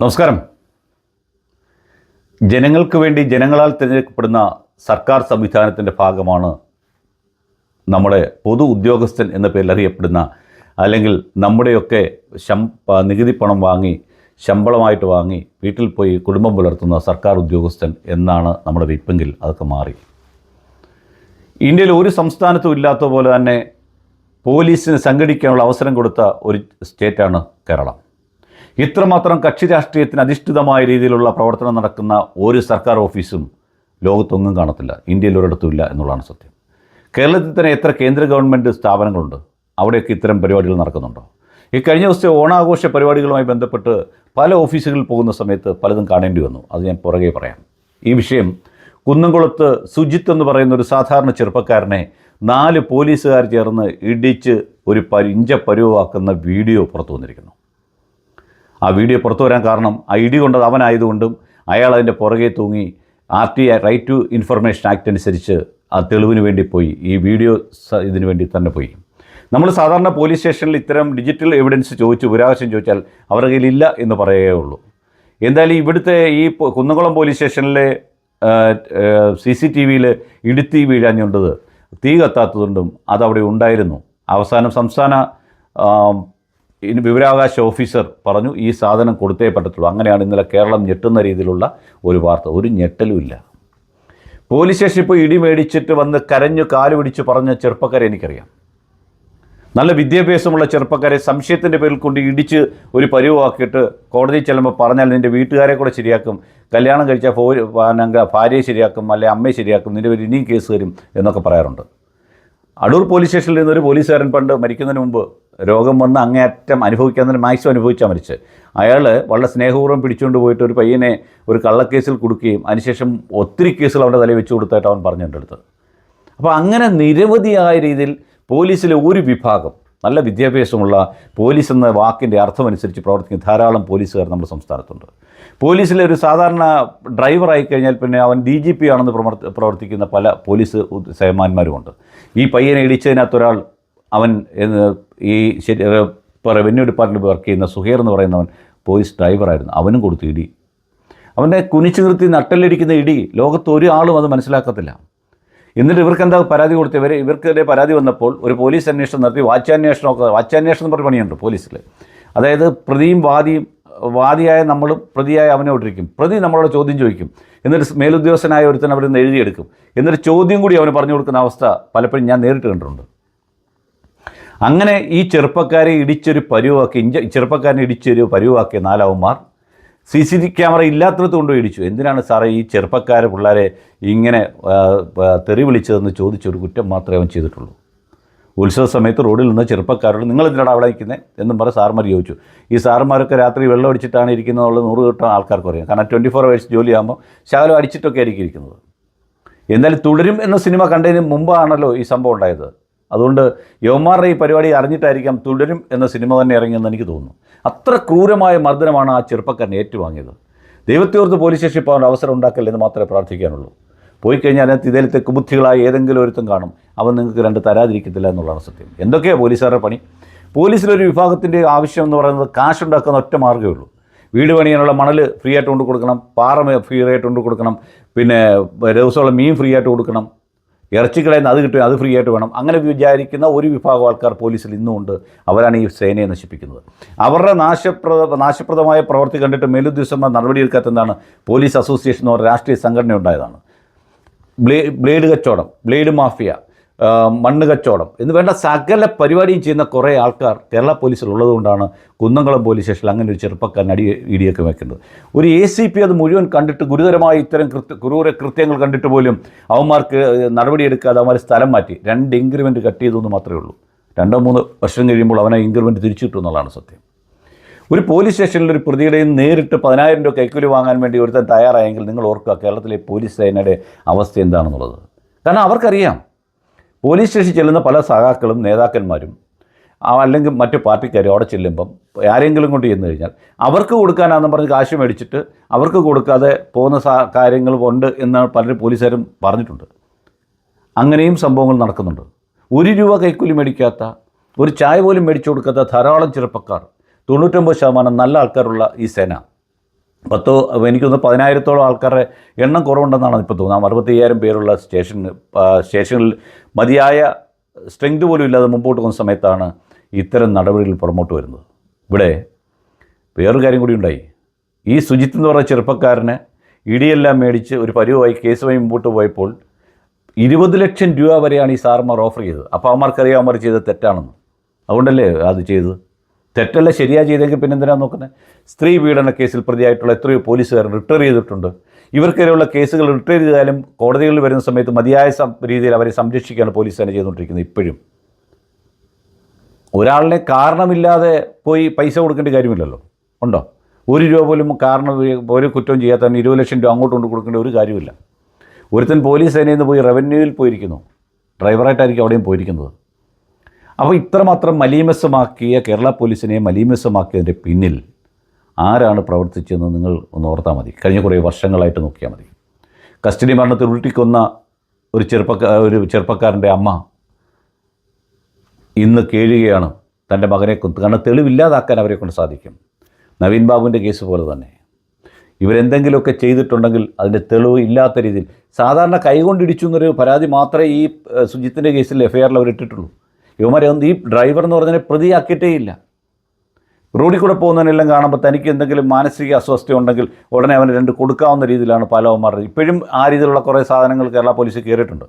നമസ്കാരം. ജനങ്ങൾക്ക് വേണ്ടി ജനങ്ങളാൽ തിരഞ്ഞെടുക്കപ്പെടുന്ന സർക്കാർ സംവിധാനത്തിന്റെ ഭാഗമാണ് നമ്മുടെ പൊതു ഉദ്യോഗസ്ഥൻ എന്ന പേരിൽ അറിയപ്പെടുന്ന അല്ലെങ്കിൽ നമ്മുടെയൊക്കെ ശം നികുതി പണം വാങ്ങി ശമ്പളമായിട്ട് വാങ്ങി വീട്ടിൽ പോയി കുടുംബം പുലർത്തുന്ന സർക്കാർ ഉദ്യോഗസ്ഥൻ എന്നാണ് നമ്മുടെ വിപ്പെങ്കിൽ അതൊക്കെ മാറി. ഇന്ത്യയിൽ ഒരു സംസ്ഥാനത്തും ഇല്ലാത്ത പോലെ തന്നെ പോലീസിന് സംഘടിക്കാനുള്ള അവസരം കൊടുത്ത ഒരു സ്റ്റേറ്റാണ് കേരളം. ഇത്രമാത്രം കക്ഷി രാഷ്ട്രീയത്തിന് അധിഷ്ഠിതമായ രീതിയിലുള്ള പ്രവർത്തനം നടക്കുന്ന ഒരു സർക്കാർ ഓഫീസും ലോകത്തൊന്നും കാണത്തില്ല. ഇന്ത്യയിൽ ഒരിടത്തും ഇല്ല എന്നുള്ളതാണ് സത്യം. കേരളത്തിൽ തന്നെ എത്ര കേന്ദ്ര ഗവൺമെന്റ് സ്ഥാപനങ്ങളുണ്ട്? അവിടെയൊക്കെ ഇത്തരം പരിപാടികൾ നടക്കുന്നുണ്ടോ? ഈ കഴിഞ്ഞ ദിവസത്തെ ഓണാഘോഷ പരിപാടികളുമായി ബന്ധപ്പെട്ട് പല ഓഫീസുകളിൽ പോകുന്ന സമയത്ത് പലതും കാണേണ്ടി വന്നു. അത് ഞാൻ പുറകെ പറയാം. ഈ വിഷയം കുന്നംകുളത്ത് സുജിത്ത് എന്ന് പറയുന്ന ഒരു സാധാരണ ചെറുപ്പക്കാരനെ നാല് പോലീസുകാർ ചേർന്ന് ഇടിച്ച് ഒരു പരിഞ്ച പരുവാക്കുന്ന വീഡിയോ പുറത്തു വന്നിരിക്കുന്നു. ആ വീഡിയോ പുറത്തു വരാൻ കാരണം ആ ഇടി കൊണ്ടത് അവനായതുകൊണ്ടും അയാൾ അതിന്റെ പുറകെ തൂങ്ങി R T I right to information act അനുസരിച്ച് ആ തെളിവിന് വേണ്ടി പോയി. ഈ വീഡിയോ ഇതിന് വേണ്ടി തന്നെ പോയി. നമ്മൾ സാധാരണ പോലീസ് സ്റ്റേഷനിൽ ഇത്തരം ഡിജിറ്റൽ എവിഡൻസ് ചോദിച്ചു പുരാവശം ചോദിച്ചാൽ അവരുടെ കയ്യിലില്ല എന്ന് പറയേ ഉള്ളൂ. എന്തായാലും ഇവിടുത്തെ ഈ കുന്നംകുളം പോലീസ് സ്റ്റേഷനിലെ സി സി ടി വിയിൽ ഇടുത്തി വീഴാഞ്ഞുകൊണ്ടത് തീ കത്താത്തതുകൊണ്ടും അതവിടെ ഉണ്ടായിരുന്നു. അവസാനം സംസ്ഥാന ഇനി വിവരാവകാശ ഓഫീസർ പറഞ്ഞു ഈ സാധനം കൊടുത്തേ പറ്റത്തുള്ളൂ. അങ്ങനെയാണ് ഇന്നലെ കേരളം ഞെട്ടുന്ന രീതിയിലുള്ള ഒരു വാർത്ത. ഒരു ഞെട്ടലുമില്ല പോലീസ് സ്റ്റേഷനിൽ പോയി ഇടി മേടിച്ചിട്ട് വന്ന് കരഞ്ഞു കാൽ പിടിച്ച് പറഞ്ഞ ചെറുപ്പക്കാരെ എനിക്കറിയാം. നല്ല വിദ്യാഭ്യാസമുള്ള ചെറുപ്പക്കാരെ സംശയത്തിന്റെ പേരിൽ കൊണ്ട് ഇടിച്ച് ഒരു പരിവാക്കിയിട്ട് കോടതിയിൽ ചെല്ലുമ്പോൾ പറഞ്ഞാൽ നിന്റെ വീട്ടുകാരെ കൂടെ ശരിയാക്കും കല്യാണം പിന്നെ ഭാര്യയെ ശരിയാക്കും അല്ലെ അമ്മയെ ശരിയാക്കും നിന്റെ പേര് ഇനിയും കേസ് വരും എന്നൊക്കെ പറയാറുണ്ട്. അടൂർ പോലീസ് സ്റ്റേഷനിൽ നിന്നൊരു പോലീസുകാരൻ പണ്ട് മരിക്കുന്നതിന് മുമ്പ് രോഗം വന്ന് അങ്ങേയറ്റം അനുഭവിക്കാൻ മാക്സിമം അനുഭവിച്ചാൽ മരിച്ച്. അയാൾ വളരെ സ്നേഹപൂർവം പിടിച്ചുകൊണ്ട് പോയിട്ട് ഒരു പയ്യനെ ഒരു കള്ളക്കേസിൽ കൊടുക്കുകയും അതിനുശേഷം ഒത്തിരി കേസുകൾ അവന്റെ തലയിൽ വെച്ച് കൊടുത്തായിട്ട് അവൻ പറഞ്ഞിട്ടുണ്ട് അപ്പോൾ അങ്ങനെ നിരവധിയായ രീതിയിൽ പോലീസിലെ ഒരു വിഭാഗം നല്ല വിദ്യാഭ്യാസമുള്ള പോലീസ് എന്ന വാക്കിന്റെ അർത്ഥമനുസരിച്ച് പ്രവർത്തിക്കുന്ന ധാരാളം പോലീസുകാർ നമ്മുടെ സംസ്ഥാനത്തുണ്ട്. പോലീസിലെ ഒരു സാധാരണ ഡ്രൈവറായി കഴിഞ്ഞാൽ പിന്നെ അവൻ ഡി ജി പി ആണെന്ന് പ്രവർത്തി പ്രവർത്തിക്കുന്ന പല പോലീസ് ഉദ് സേമാന്മാരുമുണ്ട് ഈ പയ്യനെ ഇടിച്ചതിനകത്ത് ഒരാൾ അവൻ ഈ ശരി റവന്യൂ ഡിപ്പാർട്ട്മെന്റ് വർക്ക് ചെയ്യുന്ന സുഹേർ എന്ന് പറയുന്നവൻ പോലീസ് ഡ്രൈവറായിരുന്നു അവനും കൊടുത്ത് ഇടി. അവനെ കുനിച്ചു നിർത്തി നട്ടലിടിക്കുന്ന ഇടി ലോകത്ത് ഒരാളും അത് മനസ്സിലാക്കത്തില്ല. എന്നിട്ട് ഇവർക്ക് എന്താ പരാതി കൊടുത്ത് ഇവർ ഇവർക്കെതിരെ പരാതി വന്നപ്പോൾ ഒരു പോലീസ് അന്വേഷണം നടത്തി വാച്യാന്വേഷണമൊക്കെ വാച്യാന്വേഷണം എന്ന് പറഞ്ഞ പണിയുണ്ട് പോലീസിൽ അതായത് പ്രതിയും വാദിയും വാദിയായ നമ്മളും പ്രതിയായ അവനെ വിട്ടിരിക്കും. പ്രതി നമ്മളോട് ചോദ്യം ചോദിക്കും. എന്നിട്ട് മേലുദ്യോഗസ്ഥനായ ഒരുത്തൻ അവരിൽ നിന്ന് എഴുതിയെടുക്കും. എന്നിട്ട് ചോദ്യം കൂടി അവന് പറഞ്ഞു കൊടുക്കുന്ന അവസ്ഥ പലപ്പോഴും ഞാൻ നേരിട്ട് കണ്ടിട്ടുണ്ട്. അങ്ങനെ ഈ ചെറുപ്പക്കാരെ ഇടിച്ചൊരു പരുവാക്കി ഇഞ്ച ചെറുപ്പക്കാരനെ ഇടിച്ചൊരു പരുവാക്കിയ നാലാവന്മാർ സി സി ടി ക്യാമറ ഇല്ലാത്തടത്ത് കൊണ്ടുപോയി ഇടിച്ചു. എന്തിനാണ് സാറേ ഈ ചെറുപ്പക്കാരെ പിള്ളേരെ ഇങ്ങനെ തെറി വിളിച്ചതെന്ന് ചോദിച്ചൊരു കുറ്റം മാത്രമേ അവൻ ചെയ്തിട്ടുള്ളൂ? ഉത്സവ സമയത്ത് റോഡിൽ നിന്ന് ചെറുപ്പക്കാരോട് നിങ്ങൾ എന്തിനാണ് അവിടെ നിൽക്കുന്നത് എന്നും പറഞ്ഞ് സാർമാർ ചോദിച്ചു. ഈ സാർമാരൊക്കെ രാത്രി വെള്ളം അടിച്ചിട്ടാണ് ഇരിക്കുന്നതുള്ള നൂറ് കിട്ടുന്ന ആൾക്കാർക്ക് അറിയാം. കാരണം ട്വന്റി ഫോർ അവേഴ്സ് ജോലിയാകുമ്പോൾ ശകലം അടിച്ചിട്ടൊക്കെ ആയിരിക്കും ഇരിക്കുന്നത്. എന്നാലും തുടരും എന്ന സിനിമ കണ്ടതിന് മുമ്പാണല്ലോ ഈ സംഭവം ഉണ്ടായത്. അതുകൊണ്ട് യവന്മാരുടെ ഈ പരിപാടി അറിഞ്ഞിട്ടായിരിക്കാം തുടരും എന്ന സിനിമ തന്നെ ഇറങ്ങിയെന്ന് എനിക്ക് തോന്നുന്നു. അത്ര ക്രൂരമായ മർദ്ദനമാണ് ആ ചെറുപ്പക്കാരൻ ഏറ്റുവാങ്ങിയത്. ദൈവത്തോർത്ത് പോലീസ് സ്റ്റേഷനിൽ പോകാൻ അവസരം ഉണ്ടാക്കല്ലേ എന്ന് മാത്രമേ പ്രാർത്ഥിക്കാനുള്ളൂ. പോയി കഴിഞ്ഞാൽ അതിനകത്ത് ഇതിൽ തെക്കുബുദ്ധികളായ ഏതെങ്കിലും ഒരുത്തും കാണും. അവൻ നിങ്ങൾക്ക് രണ്ട് തരാതിരിക്കത്തില്ല എന്നുള്ളതാണ് സത്യം. എന്തൊക്കെയാണ് പോലീസുകാരുടെ പണി? പോലീസിലൊരു വിഭാഗത്തിന്റെ ആവശ്യം എന്ന് പറയുന്നത് കാശുണ്ടാക്കുന്ന ഒറ്റ മാർഗമേ ഉള്ളൂ. വീട് പണിയാനുള്ള മണൽ ഫ്രീ ആയിട്ട് കൊണ്ട് കൊടുക്കണം പാറ ഫ്രീ ആയിട്ട് കൊണ്ട് കൊടുക്കണം പിന്നെ ദിവസമുള്ള മീൻ ഫ്രീ ആയിട്ട് കൊടുക്കണം ഇറച്ചിക്കടയിൽ നിന്ന് അത് കിട്ടും അത് ഫ്രീ ആയിട്ട് വേണം. അങ്ങനെ വിചാരിക്കുന്ന ഒരു വിഭാഗം ആൾക്കാർ പോലീസിൽ ഇന്നുമുണ്ട് അവരാണ് ഈ സേനയെ നശിപ്പിക്കുന്നത്. അവരുടെ നാശപ്രദ നാശപ്രദമായ പ്രവൃത്തി കണ്ടിട്ട് മേലുദ്യോഗസ്ഥന്മാർ നടപടിയെടുക്കാത്ത എന്താണ് പോലീസ് അസോസിയേഷൻ എന്ന് പറഞ്ഞ രാഷ്ട്രീയ സംഘടന ഉണ്ടായതാണ് ബ്ലേഡ് കച്ചവടം ബ്ലേഡ് മാഫിയ മണ്ണ് കച്ചവടം എന്ന് വേണ്ട സകല പരിപാടിയും ചെയ്യുന്ന കുറേ ആൾക്കാർ കേരള പോലീസിൽ ഉള്ളതുകൊണ്ടാണ് കുന്നംകുളം പോലീസ് സ്റ്റേഷനിൽ അങ്ങനെ ഒരു ചെറുപ്പക്കാരൻ അടി ഇടിയൊക്കെ വെക്കുന്നത്. ഒരു എ സി പി അത് മുഴുവൻ കണ്ടിട്ട് ഗുരുതരമായ ഇത്തരം കൃത്യ ക്രൂര കൃത്യങ്ങൾ കണ്ടിട്ട് പോലും അവന്മാർക്ക് നടപടിയെടുക്കാതെ അവന്മാർ സ്ഥലം മാറ്റി രണ്ട് ഇൻക്രിമെന്റ് കട്ട് ചെയ്തെന്ന് മാത്രമേ ഉള്ളൂ. രണ്ടോ മൂന്ന് വർഷം കഴിയുമ്പോൾ അവനെ ഇൻക്രിമെന്റ് തിരിച്ചു കിട്ടും എന്നുള്ളതാണ് സത്യം. ഒരു പോലീസ് സ്റ്റേഷനിൽ ഒരു പ്രതിയുടെ കയ്യിൽ നിന്ന് നേരിട്ട് പതിനായിരം രൂപ കൈക്കൂലി വാങ്ങാൻ വേണ്ടി ഒരുത്തൻ തയ്യാറായെങ്കിൽ നിങ്ങൾ ഓർക്കുക കേരളത്തിലെ പോലീസ് സേനയുടെ അവസ്ഥ എന്താണെന്നുള്ളത്. കാരണം അവർക്കറിയാം പോലീസ് സ്റ്റേഷനിൽ ചെല്ലുന്ന പല സഹാക്കളും നേതാക്കന്മാരും അല്ലെങ്കിൽ മറ്റു പാർട്ടിക്കാരും അവിടെ ചെല്ലുമ്പം ആരെങ്കിലും കൊണ്ട് ചെന്ന് കഴിഞ്ഞാൽ അവർക്ക് കൊടുക്കാനാണെന്ന് പറഞ്ഞ് കാശ് മേടിച്ചിട്ട് അവർക്ക് കൊടുക്കാതെ പോകുന്ന സാ കാര്യങ്ങൾ ഉണ്ട് എന്ന് പലരും പോലീസുകാരും പറഞ്ഞിട്ടുണ്ട്. അങ്ങനെയും സംഭവങ്ങൾ നടക്കുന്നുണ്ട്. ഒരു രൂപ കൈക്കൂലി മേടിക്കാത്ത ഒരു ചായ പോലും മേടിച്ചു കൊടുക്കാത്ത ധാരാളം ചെറുപ്പക്കാർ തൊണ്ണൂറ്റൊമ്പത് ശതമാനം നല്ല ആൾക്കാരുള്ള ഈ സേന. പത്തോ എനിക്കൊന്ന് പതിനായിരത്തോളം ആൾക്കാരുടെ എണ്ണം കുറവുണ്ടെന്നാണ് ഇപ്പോൾ തോന്നുന്നത്. അറുപത്തയ്യായിരം പേരുള്ള സ്റ്റേഷൻ സ്റ്റേഷനിൽ മതിയായ സ്ട്രെങ്ത് പോലും ഇല്ലാതെ മുമ്പോട്ട് പോകുന്ന സമയത്താണ് ഇത്തരം നടപടികൾ പുറമോട്ട് വരുന്നത്. ഇവിടെ വേറൊരു കാര്യം കൂടി ഉണ്ടായി. ഈ സുജിത്ത് എന്ന് പറഞ്ഞ ചെറുപ്പക്കാരന് ഇടിയെല്ലാം മേടിച്ച് ഒരു പരുവമായി കേസുമായി മുമ്പോട്ട് പോയപ്പോൾ ഇരുപത് ലക്ഷം രൂപ വരെയാണ് ഈ സാർമാർ ഓഫർ ചെയ്തത്. അപ്പോൾ അവന്മാർക്കറിയാം അവന്മാർ ചെയ്തത് തെറ്റാണെന്ന്. അതുകൊണ്ടല്ലേ അത് ചെയ്തത്? തെറ്റല്ല ശരിയാ ചെയ്തെങ്കിൽ പിന്നെ എന്തിനാണ് നോക്കുന്നത് സ്ത്രീ പീഡന കേസിൽ പ്രതിയായിട്ടുള്ള എത്രയോ പോലീസുകാർ റിട്ടയർ ചെയ്തിട്ടുണ്ട്. ഇവർക്കെതിരെയുള്ള കേസുകൾ റിട്ടയർ ചെയ്താലും കോടതികളിൽ വരുന്ന സമയത്ത് മതിയായ രീതിയിൽ അവരെ സംരക്ഷിക്കുകയാണ് പോലീസ് തന്നെ ചെയ്തുകൊണ്ടിരിക്കുന്നത് ഇപ്പോഴും. ഒരാളിനെ കാരണമില്ലാതെ പോയി പൈസ കൊടുക്കേണ്ട കാര്യമില്ലല്ലോ. ഉണ്ടോ? ഒരു രൂപ പോലും കാരണം ഒരു കുറ്റവും ചെയ്യാത്തവന് ഇരുപത് ലക്ഷം രൂപ അങ്ങോട്ട് കൊണ്ട് കൊടുക്കേണ്ട ഒരു കാര്യമില്ല. ഒരുത്തൻ പോലീസ് സേനയിൽ നിന്ന് പോയി റവന്യൂവിൽ പോയിരിക്കുന്നു. ഡ്രൈവറായിട്ടായിരിക്കും അവിടെയും പോയിരിക്കുന്നത്. അപ്പോൾ ഇത്രമാത്രം മലീമസമാക്കിയ കേരള പോലീസിനെ മലീമസമാക്കിയതിന്റെ പിന്നിൽ ആരാണ് പ്രവർത്തിച്ചതെന്ന് നിങ്ങൾ ഒന്ന് ഓർത്താൽ മതി. കഴിഞ്ഞ കുറേ വർഷങ്ങളായിട്ട് നോക്കിയാൽ മതി. കസ്റ്റഡി മരണത്തിൽ ഉരുട്ടിക്കൊന്ന ഒരു ചെറുപ്പക്കാ ഒരു ചെറുപ്പക്കാരന്റെ അമ്മ ഇന്ന് കേഴുകയാണ് തന്റെ മകനെ കൊന്ന്. കാരണം തെളിവില്ലാതാക്കാൻ അവരെ കൊണ്ട് സാധിക്കും. നവീൻ ബാബുവിന്റെ കേസ് പോലെ തന്നെ. ഇവരെന്തെങ്കിലുമൊക്കെ ചെയ്തിട്ടുണ്ടെങ്കിൽ അതിന്റെ തെളിവ് ഇല്ലാത്ത രീതിയിൽ സാധാരണ കൈകൊണ്ടിടിച്ചു എന്നൊരു പരാതി മാത്രമേ ഈ സുജിത്തിന്റെ കേസിൽ എഫ് ഐ ആറിൽ അവർ ഇട്ടിട്ടുള്ളൂ ഇവന്മാരെ ഒന്നും ഈ ഡ്രൈവർ എന്ന് പറഞ്ഞതിനെ പ്രതിയാക്കിയിട്ടേ ഇല്ല. റോഡിൽ കൂടെ പോകുന്നതിനെല്ലാം കാണുമ്പോൾ തനിക്ക് എന്തെങ്കിലും മാനസിക അസ്വസ്ഥ ഉണ്ടെങ്കിൽ ഉടനെ അവന് രണ്ട് കൊടുക്കാവുന്ന രീതിയിലാണ് പല അവന്മാരുടെ ഇപ്പോഴും ആ രീതിയിലുള്ള കുറേ സാധനങ്ങൾ കേരള പോലീസ് കയറിയിട്ടുണ്ട്.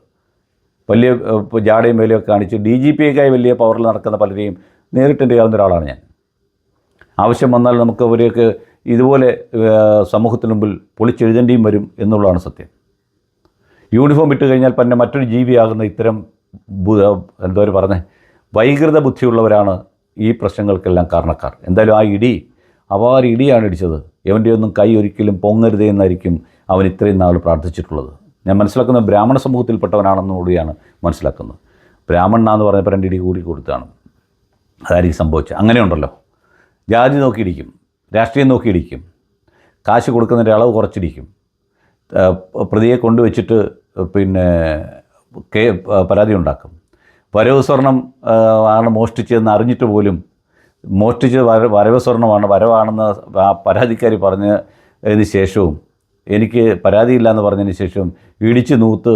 വലിയ ജാടയും വേലയും ഒക്കെ കാണിച്ച് ഡി ജി പിയേക്കായി വലിയ പവറിൽ നടക്കുന്ന പലരെയും നേരിട്ടറിയാവുന്ന ഒരാളാണ് ഞാൻ. ആവശ്യം വന്നാൽ നമുക്ക് അവരെയൊക്കെ ഇതുപോലെ സമൂഹത്തിന് മുമ്പിൽ പൊളിച്ചെഴുതേണ്ടിയും വരും എന്നുള്ളതാണ് സത്യം. യൂണിഫോം ഇട്ട് കഴിഞ്ഞാൽ പിന്നെ മറ്റൊരു ജീവിയാകുന്ന ഇത്തരം എന്തോ പറഞ്ഞേ വൈകൃത ബുദ്ധിയുള്ളവരാണ് ഈ പ്രശ്നങ്ങൾക്കെല്ലാം കാരണക്കാർ. എന്തായാലും ആ ഇടി അപാര ഇടിയാണ് ഇടിച്ചത്. എവന്റെ ഒന്നും കൈ ഒരിക്കലും പൊങ്ങരുതേ എന്നായിരിക്കും അവൻ ഇത്രയും നാൾ പ്രാർത്ഥിച്ചിട്ടുള്ളത്. ഞാൻ മനസ്സിലാക്കുന്ന ബ്രാഹ്മണ സമൂഹത്തിൽപ്പെട്ടവനാണെന്നുകൂടിയാണ് മനസ്സിലാക്കുന്നത്. ബ്രാഹ്മണനാന്ന് പറഞ്ഞപ്പോൾ രണ്ട് ഇടി കൂടി കൊടുത്താണ്. അതായിരിക്കും സംഭവിച്ചത്. അങ്ങനെയുണ്ടല്ലോ ജാതി നോക്കിയിരിക്കും രാഷ്ട്രീയം നോക്കിയിരിക്കും കാശ് കൊടുക്കുന്നതിന്റെ അളവ് കുറച്ചിരിക്കും പ്രതിയെ കൊണ്ടുവച്ചിട്ട് പിന്നെ കേ പരാതി ഉണ്ടാക്കും. വരവ് സ്വർണം ആണ് മോഷ്ടിച്ചതെന്ന് അറിഞ്ഞിട്ട് പോലും മോഷ്ടിച്ചത് വര വരവ് സ്വർണമാണ് വരവാണെന്ന് പരാതിക്കാരി പറഞ്ഞതിന് ശേഷവും എനിക്ക് പരാതിയില്ല എന്ന് പറഞ്ഞതിന് ശേഷവും ഇടിച്ച് നൂത്ത്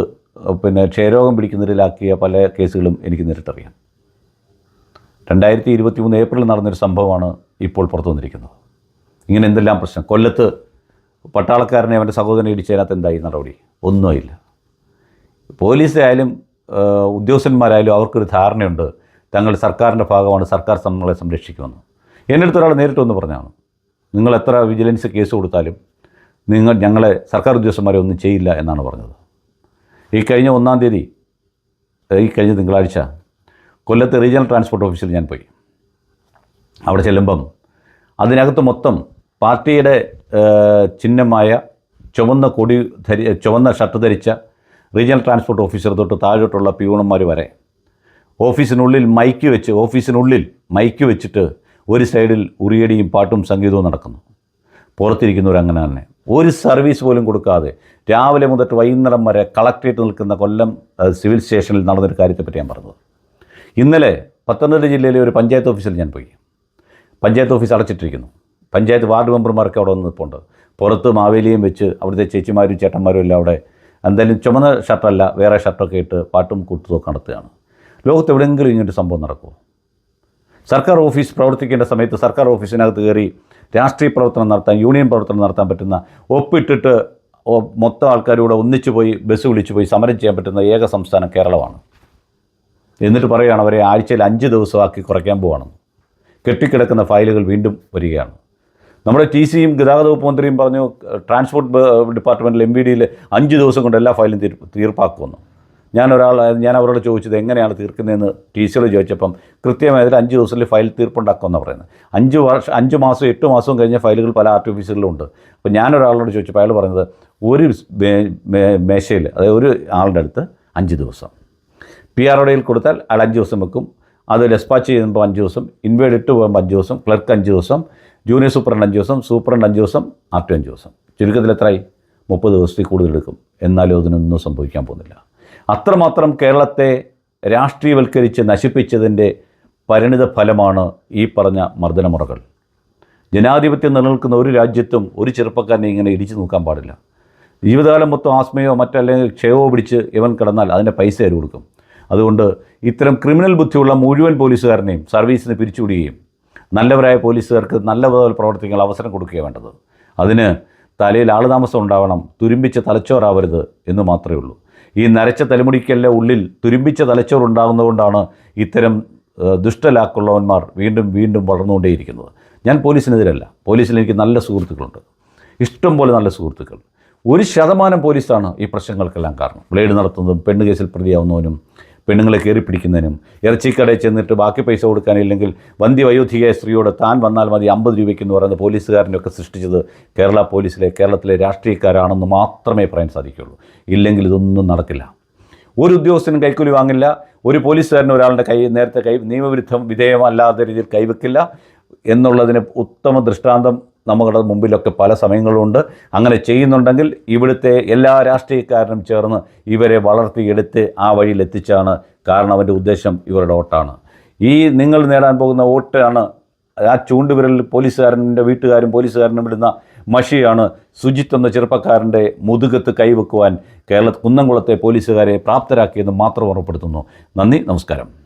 പിന്നെ ക്ഷയരോഗം പിടിക്കുന്നതിലാക്കിയ പല കേസുകളും എനിക്ക് നേരിട്ടറിയാം. രണ്ടായിരത്തി ഇരുപത്തി മൂന്ന് ഏപ്രിൽ നടന്നൊരു സംഭവമാണ് ഇപ്പോൾ പുറത്തു വന്നിരിക്കുന്നത്. ഇങ്ങനെ എന്തെല്ലാം പ്രശ്നം? കൊല്ലത്ത് പട്ടാളക്കാരനെ അവന്റെ സഹോദരനെ ഇടിച്ചതിനകത്ത് എന്തായി? നടപടി? ഒന്നുമില്ല. പോലീസായാലും ആ, ഉദ്യോഗസ്ഥന്മാരായാലും അവർക്കൊരു ധാരണയുണ്ട്. തങ്ങൾ സർക്കാരിന്റെ ഭാഗമാണ് സർക്കാർ നമ്മളെ സംരക്ഷിക്കുമെന്ന്. എന്റെ അടുത്ത് ഒരാൾ നേരിട്ട് വന്ന് പറഞ്ഞാണ് നിങ്ങൾ എത്ര വിജിലൻസ് കേസ് കൊടുത്താലും നിങ്ങൾ ഞങ്ങളെ സർക്കാർ ഉദ്യോഗസ്ഥന്മാരെ ഒന്നും ചെയ്യില്ല എന്നാണ് പറഞ്ഞത്. ഈ കഴിഞ്ഞ ഒന്നാം തീയതി ഈ കഴിഞ്ഞ തിങ്കളാഴ്ച കൊല്ലത്ത് റീജിയണൽ ട്രാൻസ്പോർട്ട് ഓഫീസിൽ ഞാൻ പോയി. അവിടെ ചെല്ലുമ്പം അതിനകത്ത് മൊത്തം പാർട്ടിയുടെ ചിഹ്നമായ ചുവന്ന കൊടി ധരി ചുവന്ന ഷർട്ട് ധരിച്ച റീജിയണൽ ട്രാൻസ്പോർട്ട് ഓഫീസർ തൊട്ട് താഴോട്ടുള്ള പ്യൂണന്മാർ വരെ. ഓഫീസിനുള്ളിൽ മൈക്ക് വെച്ച് ഓഫീസിനുള്ളിൽ മൈക്ക് വെച്ചിട്ട് ഒരു സൈഡിൽ ഉറിയടിയും പാട്ടും സംഗീതവും നടക്കുന്നു. പുറത്തിരിക്കുന്നവർ അങ്ങനെ തന്നെ. ഒരു സർവീസ് പോലും കൊടുക്കാതെ രാവിലെ മുതൽ വൈകുന്നേരം വരെ കളക്ട്രേറ്റ് നിൽക്കുന്ന കൊല്ലം സിവിൽ സ്റ്റേഷനിൽ നടന്നൊരു കാര്യത്തെപ്പറ്റി ഞാൻ പറഞ്ഞത്. ഇന്നലെ പത്തനംതിട്ട ജില്ലയിലെ ഒരു പഞ്ചായത്ത് ഓഫീസിൽ ഞാൻ പോയി. പഞ്ചായത്ത് ഓഫീസ് അടച്ചിട്ടിരിക്കുന്നു. പഞ്ചായത്ത് വാർഡ് മെമ്പർമാർക്ക് അവിടെ വന്ന് നിൽപ്പുണ്ട് പുറത്ത് മാവേലിയും വെച്ച് അവിടുത്തെ ചേച്ചിമാരും ചേട്ടന്മാരും എല്ലാം അവിടെ എന്തായാലും ചുമന്ന ഷർട്ടല്ല വേറെ ഷർട്ടൊക്കെ ഇട്ട് പാട്ടും കൂട്ടുമൊക്കെ നടത്തുകയാണ്. ലോകത്ത് എവിടെയെങ്കിലും ഇങ്ങനൊരു സംഭവം നടക്കുമോ സർക്കാർ ഓഫീസ് പ്രവർത്തിക്കേണ്ട സമയത്ത് സർക്കാർ ഓഫീസിനകത്ത് കയറി രാഷ്ട്രീയ പ്രവർത്തനം നടത്താൻ യൂണിയൻ പ്രവർത്തനം നടത്താൻ പറ്റുന്ന ഒപ്പിട്ടിട്ട് മൊത്തം ആൾക്കാരൂടെ ഒന്നിച്ചു പോയി ബസ് വിളിച്ചു പോയി സമരം ചെയ്യാൻ പറ്റുന്ന ഏക സംസ്ഥാനം കേരളമാണ്. എന്നിട്ട് പറയുകയാണ് അവരെ ആഴ്ചയിൽ അഞ്ച് ദിവസമാക്കി കുറയ്ക്കാൻ പോവാണെന്ന്. കെട്ടിക്കിടക്കുന്ന ഫയലുകൾ വീണ്ടും വരികയാണ്. നമ്മുടെ ടി സിയും ഗതാഗത വകുപ്പ് മന്ത്രിയും പറഞ്ഞു ട്രാൻസ്പോർട്ട് ഡിപ്പാർട്ട്മെന്റിൽ എം ബി ഡിയിൽ അഞ്ച് ദിവസം കൊണ്ട് എല്ലാ ഫയലും തീർ തീർപ്പാക്കുമെന്ന്. ഞാൻ ഞാൻ അവരോട് ചോദിച്ചത് എങ്ങനെയാണ് തീർക്കുന്നതെന്ന് ടി സിയോട് ചോദിച്ചപ്പം കൃത്യമായി അഞ്ച് ദിവസത്തിൽ ഫയൽ തീർപ്പുണ്ടാക്കുമെന്ന് പറയുന്നത്. അഞ്ച് വർഷം അഞ്ച് മാസം എട്ട് മാസവും കഴിഞ്ഞ ഫയലുകൾ പല ആർ ടി ഓഫീസുകളിലും ഉണ്ട്. അപ്പോൾ ഞാനൊരാളോട് ചോദിച്ചപ്പോൾ അയാൾ പറഞ്ഞത് ഒരു മേശയിൽ അതായത് ഒരു ആളുടെ അടുത്ത് അഞ്ച് ദിവസം. പി ആർ ഒടയിൽ കൊടുത്താൽ അയാൾ അഞ്ച് ദിവസം വെക്കും. അത് ഡെസ്പാച്ച് ചെയ്യുമ്പോൾ അഞ്ച് ദിവസം ഇൻവേഡ് ഇട്ട് പോകുമ്പോൾ അഞ്ച് ദിവസം ക്ലർക്ക് അഞ്ച് ദിവസം ജൂനിയർ സൂപ്രണ്ട് അഞ്ച് ദിവസം സൂപ്രണ്ട് അഞ്ച് ദിവസം ആർ ടി അഞ്ച് ദിവസം. ചുരുക്കത്തിൽ എത്രയായി? മുപ്പത് ദിവസത്തിൽ കൂടുതൽ എടുക്കും. എന്നാലും അതിനൊന്നും സംഭവിക്കാൻ പോകുന്നില്ല. അത്രമാത്രം കേരളത്തെ രാഷ്ട്രീയവൽക്കരിച്ച് നശിപ്പിച്ചതിന്റെ പരിണിത ഫലമാണ് ഈ പറഞ്ഞ മർദ്ദനമുറകൾ. ജനാധിപത്യം നിലനിൽക്കുന്ന ഒരു രാജ്യത്തും ഒരു ചെറുപ്പക്കാരനെ ഇങ്ങനെ ഇടിച്ചു നോക്കാൻ പാടില്ല. ജീവിതകാലം മൊത്തം ആസ്മയോ മറ്റല്ലെങ്കിൽ ക്ഷയവോ പിടിച്ച് ഇവൻ കിടന്നാൽ അതിന്റെ പൈസ കൊടുക്കും? അതുകൊണ്ട് ഇത്തരം ക്രിമിനൽ ബുദ്ധിയുള്ള മുഴുവൻ പോലീസുകാരനെയും സർവീസിന് പിരിച്ചുവിടുകയും നല്ലവരായ പോലീസുകാർക്ക് നല്ല പോലെ പ്രവർത്തിക്കാൻ അവസരം കൊടുക്കുകയാണ് വേണ്ടത്. അതിന് തലയിൽ ആളുതാമസം ഉണ്ടാവണം തുരുമ്പിച്ച തലച്ചോറാവരുത് എന്ന് മാത്രമേ ഉള്ളൂ. ഈ നരച്ച തലമുടിക്കല്ല ഉള്ളിൽ തുരുമ്പിച്ച തലച്ചോറ് ഉണ്ടാകുന്നതുകൊണ്ടാണ് ഇത്തരം ദുഷ്ടലാക്കുള്ളവന്മാർ വീണ്ടും വീണ്ടും വളർന്നുകൊണ്ടേയിരിക്കുന്നത്. ഞാൻ പോലീസിനെതിരല്ല. പോലീസിൽ എനിക്ക് നല്ല സുഹൃത്തുക്കളുണ്ട്. ഇഷ്ടം പോലെ നല്ല സുഹൃത്തുക്കൾ. ഒരു ശതമാനം പോലീസാണ് ഈ പ്രശ്നങ്ങൾക്കെല്ലാം കാരണം. ബ്ലേഡ് നടത്തുന്നതും പെണ്ണ് കേസിൽ പ്രതിയാവുന്നവനും പെണ്ണുങ്ങളെ കയറി പിടിക്കുന്നതിനും ഇറച്ചിക്കടയിൽ ചെന്നിട്ട് ബാക്കി പൈസ കൊടുക്കാനില്ലെങ്കിൽ വന്ധ്യ വയോധികയായ സ്ത്രീയോട് താൻ വന്നാൽ മതി അമ്പത് രൂപയ്ക്ക് എന്ന് പറയുന്ന പോലീസുകാരനൊക്കെ സൃഷ്ടിച്ചത് കേരള പോലീസിലെ കേരളത്തിലെ രാഷ്ട്രീയക്കാരാണെന്ന് മാത്രമേ പറയാൻ സാധിക്കുള്ളൂ ഇല്ലെങ്കിൽ ഇതൊന്നും നടക്കില്ല. ഒരു ഉദ്യോഗസ്ഥനും കൈക്കൂലി വാങ്ങില്ല. ഒരു പോലീസുകാരൻ ഒരാളുടെ കൈ നേരത്തെ കൈ നിയമവിരുദ്ധം വിധേയമല്ലാത്ത രീതിയിൽ കൈവെക്കില്ല. എന്നുള്ളതിന് ഉത്തമ ദൃഷ്ടാന്തം നമ്മുടെ മുമ്പിലൊക്കെ പല സമയങ്ങളുണ്ട്. അങ്ങനെ ചെയ്യുന്നുണ്ടെങ്കിൽ ഇവിടുത്തെ എല്ലാ രാഷ്ട്രീയക്കാരനും ചേർന്ന് ഇവരെ വളർത്തിയെടുത്ത് ആ വഴിയിൽ എത്തിച്ചാണ് കാരണം അവന്റെ ഉദ്ദേശം ഇവരുടെ വോട്ടാണ്. ഈ നിങ്ങൾ നേടാൻ പോകുന്ന വോട്ടാണ് ആ ചൂണ്ടുവിരലിൽ പോലീസുകാരന്റെ വീട്ടുകാരും പോലീസുകാരനും വിടുന്ന മഷിയാണ് സുജിത്ത് എന്ന ചെറുപ്പക്കാരന്റെ മുതുകത്ത് കൈവെക്കുവാൻ കേരള കുന്നംകുളത്തെ പോലീസുകാരെ പ്രാപ്തരാക്കിയെന്ന് മാത്രം ഉറപ്പെടുത്തുന്നു നന്ദി നമസ്കാരം.